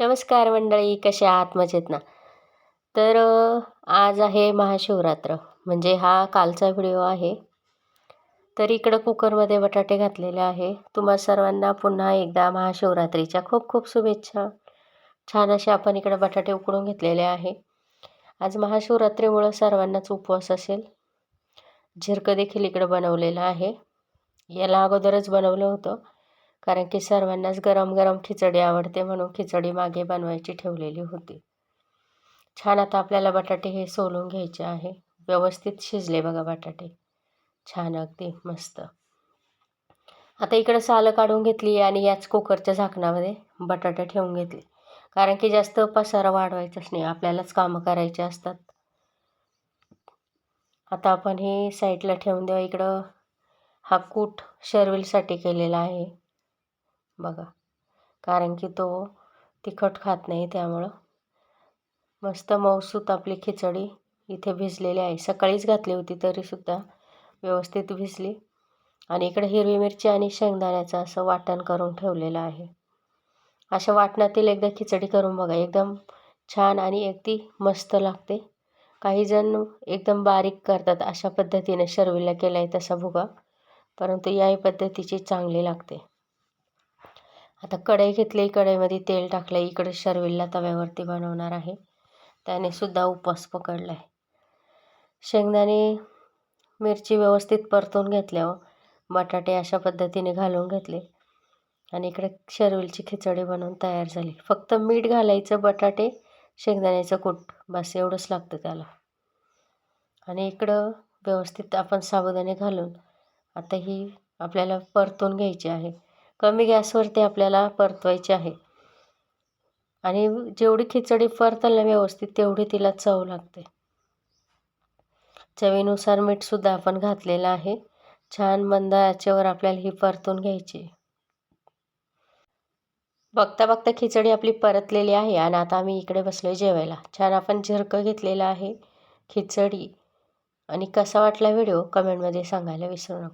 नमस्कार मंडळी कशा आहात? मजेत ना? तर आज आहे महाशिवरात्र. म्हणजे हा कालचा व्हिडिओ आहे. तर इकडं कुकरमध्ये बटाटे घातलेले आहे. तुम्हा सर्वांना पुन्हा एकदा महाशिवरात्रीच्या खूप खूप शुभेच्छा. छान असे आपण इकडं बटाटे उकडून घेतलेले आहे. आज महाशिवरात्रीमुळं सर्वांनाच उपवास असेल. झिरकं देखील इकडं बनवलेलं आहे. याला अगोदरच बनवलं होतं. कारण की सर्वांनाच गरम गरम खिचडी आवडते म्हणून खिचडी मागे बनवायची ठेवलेली होती. छान आता आपल्याला बटाटे हे सोलून घ्यायचे आहे. व्यवस्थित शिजले बघा बटाटे. छान अगदी मस्त. आता इकडं सालं काढून घेतली आणि याच कुकरच्या झाकणामध्ये बटाटे ठेवून घेतले. कारण की जास्त पसारा वाढवायचाच नाही आपल्यालाच कामं करायचे असतात. आता आपण हे साईडला ठेवून देऊ. इकडं हा कूट शर्विलसाठी केलेला आहे. बघा. कारण की तो तिखट खात नाही त्यामुळं. मस्त मऊसूत आपली खिचडी इथे भिजलेली आहे. सकाळीच घातली होती तरीसुद्धा व्यवस्थित भिजली. आणि इकडे हिरवी मिरची आणि शेंगदाण्याचं असं वाटण करून ठेवलेलं आहे. अशा वाटणातील एकदा खिचडी करून बघा. एकदम छान आणि अगदी मस्त लागते. काही जण एकदम बारीक करतात अशा पद्धतीने शर्वीला केला आहे तसा भुगा. परंतु याही पद्धतीची चांगली लागते. आता कढई घेतली कढईमध्ये तेल टाकलं इकडे शर्विलला तव्यावरती बनवणार आहे. त्याने सुद्धा उपवास पकडला आहे शेंगदाणे मिरची व्यवस्थित परतून घेतल्यावर हो. बटाटे अशा पद्धतीने घालून घेतले. आणि इकडे शर्विलची खिचडी बनवून तयार झाली. फक्त मीठ घालायचं बटाटे शेंगदाण्याचं कूट. बस एवढंच लागतं त्याला. आणि इकडं व्यवस्थित आपण साबुदाणे घालून आता ही आपल्याला परतून घ्यायची आहे. कमी गॅसवरती आपल्याला परतवायची आहे. आणि जेवढी खिचडी परतल ना व्यवस्थित तेवढी तिला चव लागते. चवीनुसार मीठसुद्धा आपण घातलेलं आहे. छान मंद याच्यावर आपल्याला ही परतून घ्यायची. बघता बघता खिचडी आपली परतलेली आहे आणि आता आम्ही इकडे बसलो जेवायला. छान आपण झिरकं घेतलेलं आहे. खिचडी. आणि कसा वाटला व्हिडिओ कमेंटमध्ये सांगायला विसरू नका.